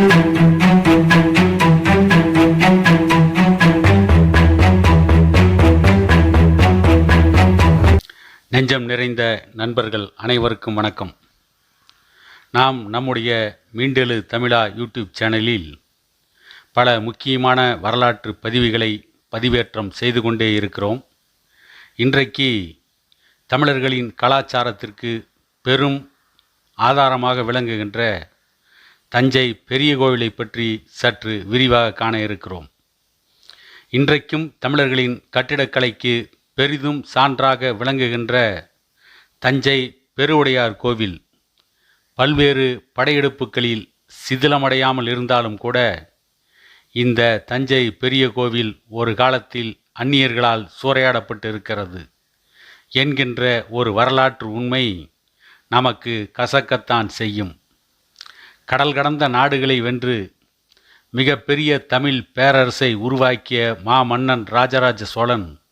நெஞ்சம் நிறைந்த நண்பர்கள் அனைவருக்கும் வணக்கம். நாம் நம்முடைய மீண்டெழு தமிழா யூடியூப் சேனலில் பல முக்கியமான வரலாற்று பதிவுகளை பதிவேற்றம் செய்து கொண்டே இருக்கிறோம். இன்றைக்கு தமிழர்களின் கலாச்சாரத்திற்கு பெரும் ஆதாரமாக விளங்குகின்ற தஞ்சை பெரிய கோவிலை பற்றி சற்று விரிவாக காண இருக்கிறோம். இன்றைக்கும் தமிழர்களின் கட்டிடக்கலைக்கு பெரிதும் சான்றாக விளங்குகின்ற தஞ்சை பெருவுடையார் கோவில் பல்வேறு படையெடுப்புகளில் சிதிலமடையாமல் இருந்தாலும் கூட இந்த தஞ்சை பெரிய கோவில் ஒரு காலத்தில் அந்நியர்களால் சூறையாடப்பட்டு இருக்கிறது என்கின்ற ஒரு வரலாற்று உண்மை நமக்கு கசக்கத்தான் செய்யும். கடல் கடந்த நாடுகளை வென்று மிகப்பெரிய தமிழ் பேரரசை உருவாக்கிய மாமன்னன் ராஜராஜ சோழன்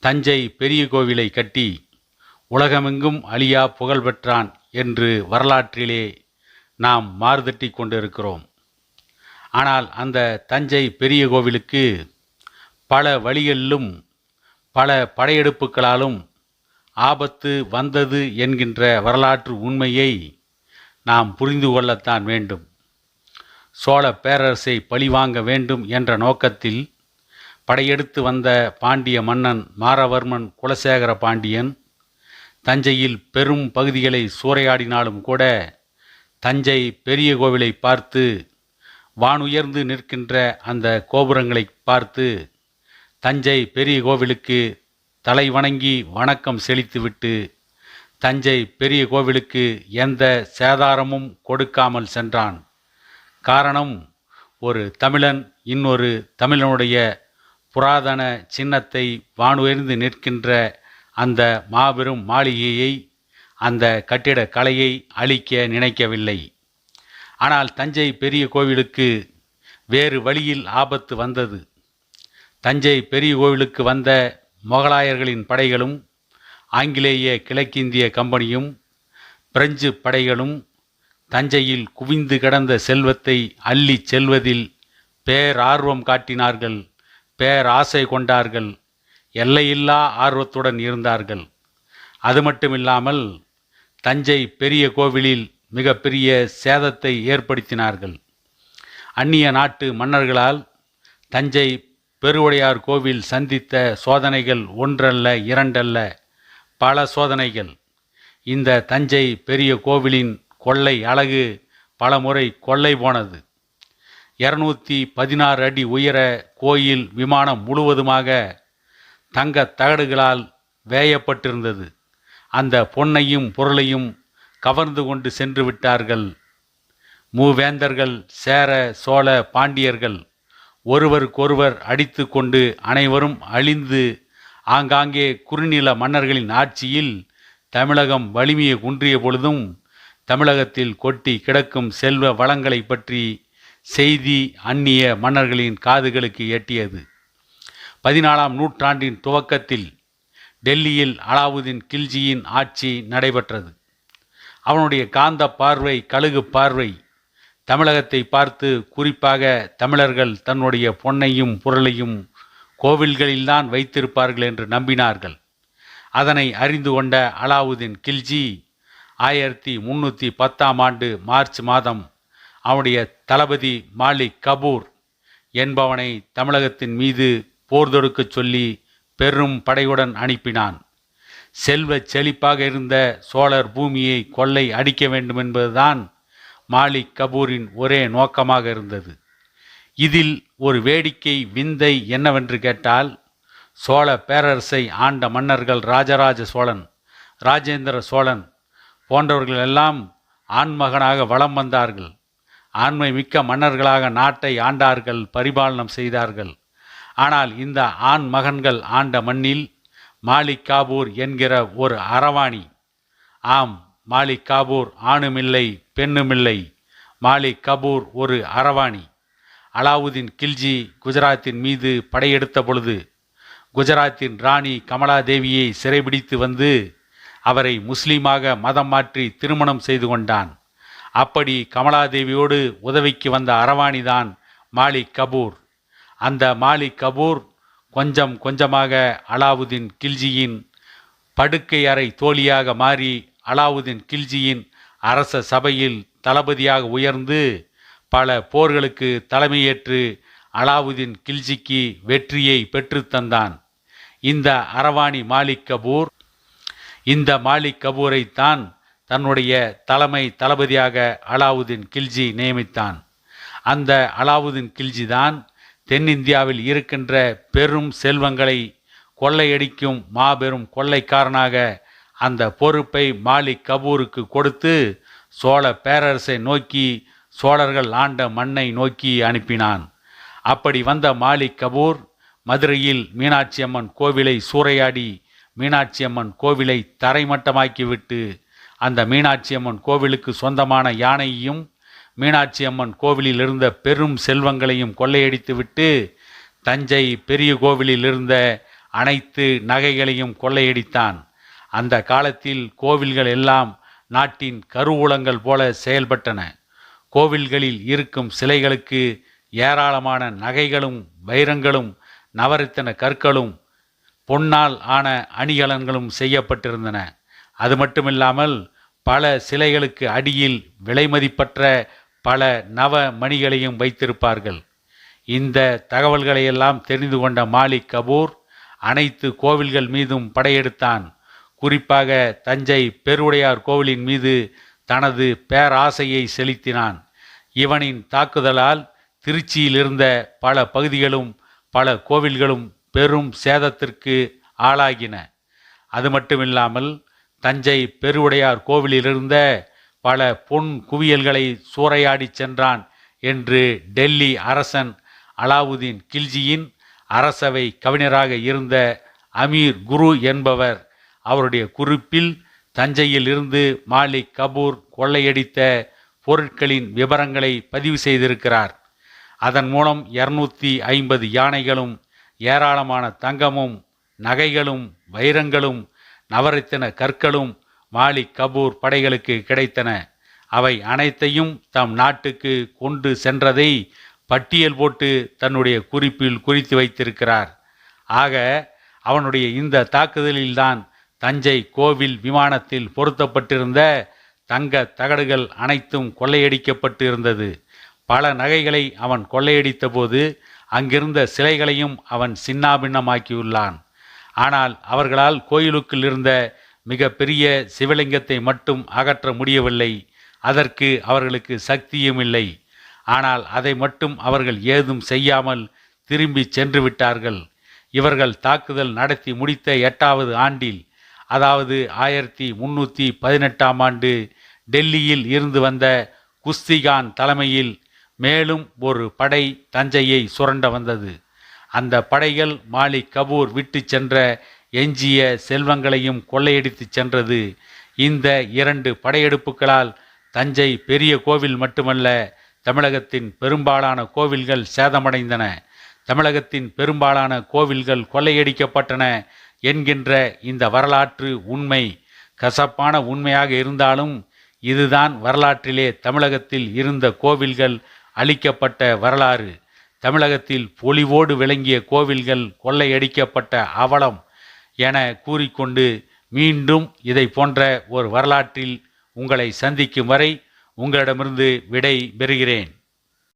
தஞ்சை பெரிய கோவிலை கட்டி உலகமெங்கும் அழியா புகழ் பெற்றான் என்று வரலாற்றிலே நாம் மாறுதட்டி கொண்டிருக்கிறோம். ஆனால் அந்த தஞ்சை பெரிய கோவிலுக்கு பல வழிகளிலும் பல படையெடுப்புகளாலும் ஆபத்து வந்தது என்கின்ற வரலாற்று உண்மையை நாம் புரிந்து கொள்ளத்தான் வேண்டும். சோழ பேரரசை பழிவாங்க வேண்டும் என்ற நோக்கத்தில் படையெடுத்து வந்த பாண்டிய மன்னன் மாரவர்மன் குலசேகர பாண்டியன் தஞ்சையில் பெரும் பகுதிகளை சூறையாடினாலும் கூட தஞ்சை பெரிய கோவிலை பார்த்து வானுயர்ந்து நிற்கின்ற அந்த கோபுரங்களை பார்த்து தஞ்சை பெரிய கோவிலுக்கு தலை வணங்கி வணக்கம் செலுத்திவிட்டு தஞ்சை பெரிய கோவிலுக்கு எந்த சேதாரமும் கொடுக்காமல் சென்றான். காரணம் ஒரு தமிழன் இன்னொரு தமிழனுடைய புராதன சின்னத்தை வானுயர்ந்து நிற்கின்ற அந்த மாபெரும் மாளிகையை அந்த கட்டிடக் கலையை அழிக்க நினைக்கவில்லை. ஆனால் தஞ்சை பெரிய கோவிலுக்கு வேறு வழியில் ஆபத்து வந்தது. தஞ்சை பெரிய கோவிலுக்கு வந்த முகலாயர்களின் படைகளும் ஆங்கிலேய கிழக்கிந்திய கம்பெனியும் பிரெஞ்சு படைகளும் தஞ்சையில் குவிந்து கிடந்த செல்வத்தை அள்ளி செல்வதில் பேரார்வம் காட்டினார்கள் பேராசை கொண்டார்கள் எல்லையில்லா ஆர்வத்துடன் இருந்தார்கள். அது மட்டுமில்லாமல் தஞ்சை பெரிய கோவிலில் மிகப்பெரிய சேதத்தை ஏற்படுத்தினார்கள். அந்நிய நாட்டு மன்னர்களால் தஞ்சை பெருவுடையார் கோவில் சந்தித்த சோதனைகள் ஒன்றல்ல இரண்டல்ல. பல சோதனைகள். இந்த தஞ்சை பெரிய கோவிலின் கொள்ளை அழகு பல முறை கொள்ளை போனது. இரநூத்தி பதினாறு அடி உயர கோயில் விமானம் முழுவதுமாக தங்க தகடுகளால் வேயப்பட்டிருந்தது. அந்த பொன்னையும் பொருளையும் கவர்ந்து கொண்டு சென்று விட்டார்கள். மூவேந்தர்கள் சேர சோழ பாண்டியர்கள் ஒருவருக்கொருவர் அடித்து கொண்டு அனைவரும் அழிந்து ஆங்காங்கே குறுநில மன்னர்களின் ஆட்சியில் தமிழகம் வலிமையை குன்றிய பொழுதும் தமிழகத்தில் கொட்டி கிடக்கும் செல்வ வளங்களை பற்றி செய்தி அந்நிய மன்னர்களின் காதுகளுக்கு எட்டியது. பதினாலாம் நூற்றாண்டின் துவக்கத்தில் டெல்லியில் அலாவுதீன் கில்ஜியின் ஆட்சி நடைபெற்றது. அவனுடைய காந்த பார்வை கழுகு பார்வை தமிழகத்தை பார்த்து குறிப்பாக தமிழர்கள் தன்னுடைய பொன்னையும் பொருளையும் கோவில்களில்தான் வைத்திருப்பார்கள் என்று நம்பினார்கள். அதனை அறிந்து கொண்ட அலாவுதீன் கில்ஜி ஆயிரத்தி முன்னூற்றி பத்தாம் ஆண்டு மார்ச் மாதம் அவனுடைய தளபதி மாலிக் கபூர் என்பவனை தமிழகத்தின் மீது போர் தொடுக்கச் சொல்லி பெரும் படையுடன் அனுப்பினான். செல்வ செழிப்பாக இருந்த சோழர் பூமியை கொள்ளை அடிக்க வேண்டும் என்பதுதான் மாலிக் கபூரின் ஒரே நோக்கமாக இருந்தது. இதில் ஒரு வேடிக்கை விந்தை என்னவென்று கேட்டால் சோழ பேரரசை ஆண்ட மன்னர்கள் ராஜராஜ சோழன் ராஜேந்திர சோழன் போன்றவர்கள் எல்லாம் ஆண்மகனாக வலம் வந்தார்கள். ஆண்மை மிக்க மன்னர்களாக நாட்டை ஆண்டார்கள் பரிபாலனம் செய்தார்கள். ஆனால் இந்த ஆண் மகன்கள் ஆண்ட மண்ணில் மாலிக் காபூர் என்கிற ஒரு அரவாணி. ஆம் மாலிக் காபூர் ஆணுமில்லை பெண்ணுமில்லை மாலிக் கபூர் ஒரு அரவாணி. அலாவுதீன் கில்ஜி குஜராத்தின் மீது படையெடுத்த பொழுது குஜராத்தின் ராணி கமலாதேவியை சிறைபிடித்து வந்து அவரை முஸ்லீமாக மதம் மாற்றி திருமணம் செய்து கொண்டான். அப்படி கமலாதேவியோடு உதவிக்கு வந்த அரவாணிதான் மாலிக் கபூர். அந்த மாலிக் கபூர் கொஞ்சம் கொஞ்சமாக அலாவுதீன் கில்ஜியின் படுக்கை அறை தோழியாக மாறி அலாவுதீன் கில்ஜியின் அரச சபையில் தளபதியாக உயர்ந்து பல போர்களுக்கு தலைமையேற்று அலாவுதீன் கில்ஜிக்கு வெற்றியை பெற்றுத்தந்தான் இந்த அரவாணி மாலிக் கபூர் இந்த மாலிக் கபூரைத்தான் தன்னுடைய தலைமை தளபதியாக அலாவுதீன் கில்ஜி நியமித்தான். அந்த அலாவுதீன் கில்ஜி தான் தென்னிந்தியாவில் இருக்கின்ற பெரும் செல்வங்களை கொள்ளையடிக்கும் மாபெரும் கொள்ளைக்காரனாக அந்த பொறுப்பை மாலிக் கபூருக்கு கொடுத்து சோழ பேரரசை நோக்கி சோழர்கள் ஆண்ட மண்ணை நோக்கி அனுப்பினான். அப்படி வந்த மாலிக் கபூர் மதுரையில் மீனாட்சி அம்மன் கோவிலை சூறையாடி மீனாட்சி அம்மன் கோவிலை தரைமட்டமாக்கிவிட்டு அந்த மீனாட்சி அம்மன் கோவிலுக்கு சொந்தமான யானையையும் மீனாட்சி அம்மன் கோவிலில் இருந்த பெரும் செல்வங்களையும் கொள்ளையடித்துவிட்டு தஞ்சை பெரிய கோவிலில் இருந்த அனைத்து நகைகளையும் கொள்ளையடித்தான். அந்த காலத்தில் கோவில்கள் எல்லாம் நாட்டின் கருவூலங்கள் போல செயல்பட்டன. கோவில்களில் இருக்கும் சிலைகளுக்கு ஏராளமான நகைகளும் வைரங்களும் நவரத்தின கற்களும் பொன்னால் ஆன அணிகலன்களும் செய்யப்பட்டிருந்தன. அது மட்டுமில்லாமல் பல சிலைகளுக்கு அடியில் விலைமதிப்பற்ற பல நவ மணிகளையும் வைத்திருப்பார்கள். இந்த தகவல்களையெல்லாம் தெரிந்து கொண்ட மாலிக் கபூர் அனைத்து கோவில்கள் மீதும் படையெடுத்தான். குறிப்பாக தஞ்சை பெருவுடையார் கோவிலின் மீது தனது பேராசையை செலுத்தினான். இவனின் தாக்குதலால் திருச்சியில் இருந்த பல பகுதிகளும் பல கோவில்களும் பெரும் சேதத்திற்கு ஆளாகின. அது மட்டுமில்லாமல் தஞ்சை பெருவுடையார் கோவிலிலிருந்த பல பொன் குவியல்களை சூறையாடி சென்றான் என்று டெல்லி அரசன் அலாவுதீன் கில்ஜியின் அரசவை கவிஞராக இருந்த அமீர் குரு என்பவர் அவருடைய குறிப்பில் தஞ்சையில் இருந்து மாலிக் கபூர் கொள்ளையடித்த பொருட்களின் விவரங்களை பதிவு செய்திருக்கிறார். அதன் மூலம் இருநூத்தி ஐம்பது யானைகளும் ஏராளமான தங்கமும் நகைகளும் வைரங்களும் நவரத்தின கற்களும் மாலிக் கபூர் படைகளுக்கு கிடைத்தன. அவை அனைத்தையும் தம் நாட்டுக்கு கொண்டு சென்றதை பட்டியல் போட்டு தன்னுடைய குறிப்பில் குறித்து வைத்திருக்கிறார். ஆக அவனுடைய இந்த தாக்குதலில்தான் தஞ்சை கோவில் விமானத்தில் பொருத்தப்பட்டிருந்த தங்க தகடுகள் அனைத்தும் கொள்ளையடிக்கப்பட்டு இருந்தது பல நகைகளை அவன் கொள்ளையடித்த போது அங்கிருந்த சிலைகளையும் அவன் சின்னாபின்னமாக்கியுள்ளான். ஆனால் அவர்களால் கோயிலுக்குள் இருந்த மிக பெரிய சிவலிங்கத்தை மட்டும் அகற்ற முடியவில்லை. அதற்கு அவர்களுக்கு சக்தியும் இல்லை. ஆனால் அதை மட்டும் அவர்கள் ஏதும் செய்யாமல் திரும்பி சென்று விட்டார்கள். இவர்கள் தாக்குதல் நடத்தி முடித்த எட்டாவது ஆண்டில் அதாவது ஆயிரத்தி முன்னூற்றி பதினெட்டாம் ஆண்டு டெல்லியில் இருந்து வந்த குஸ்திகான் தலைமையில் மேலும் ஒரு படை தஞ்சையை சுரண்ட வந்தது. அந்த படைகள் மாலிக் கபூர் விட்டு சென்ற எஞ்சிய செல்வங்களையும் கொள்ளையடித்து சென்றது. இந்த இரண்டு படையெடுப்புகளால் தஞ்சை பெரிய கோவில் மட்டுமல்ல தமிழகத்தின் பெரும்பாலான கோவில்கள் சேதமடைந்தன. தமிழகத்தின் பெரும்பாலான கோவில்கள் கொள்ளையடிக்கப்பட்டன. என்கின்ற இந்த வரலாற்று உண்மை கசப்பான உண்மையாக இருந்தாலும் இதுதான் வரலாற்றிலே தமிழகத்தில் இருந்த கோவில்கள் அழிக்கப்பட்ட வரலாறு. தமிழகத்தில் பொலிவோடு விளங்கிய கோவில்கள் கொள்ளையடிக்கப்பட்ட அவலம் என கூறிக்கொண்டு மீண்டும் இதை போன்ற ஒரு வரலாற்றில் உங்களை சந்திக்கும் வரை உங்களிடமிருந்து விடை பெறுகிறேன்.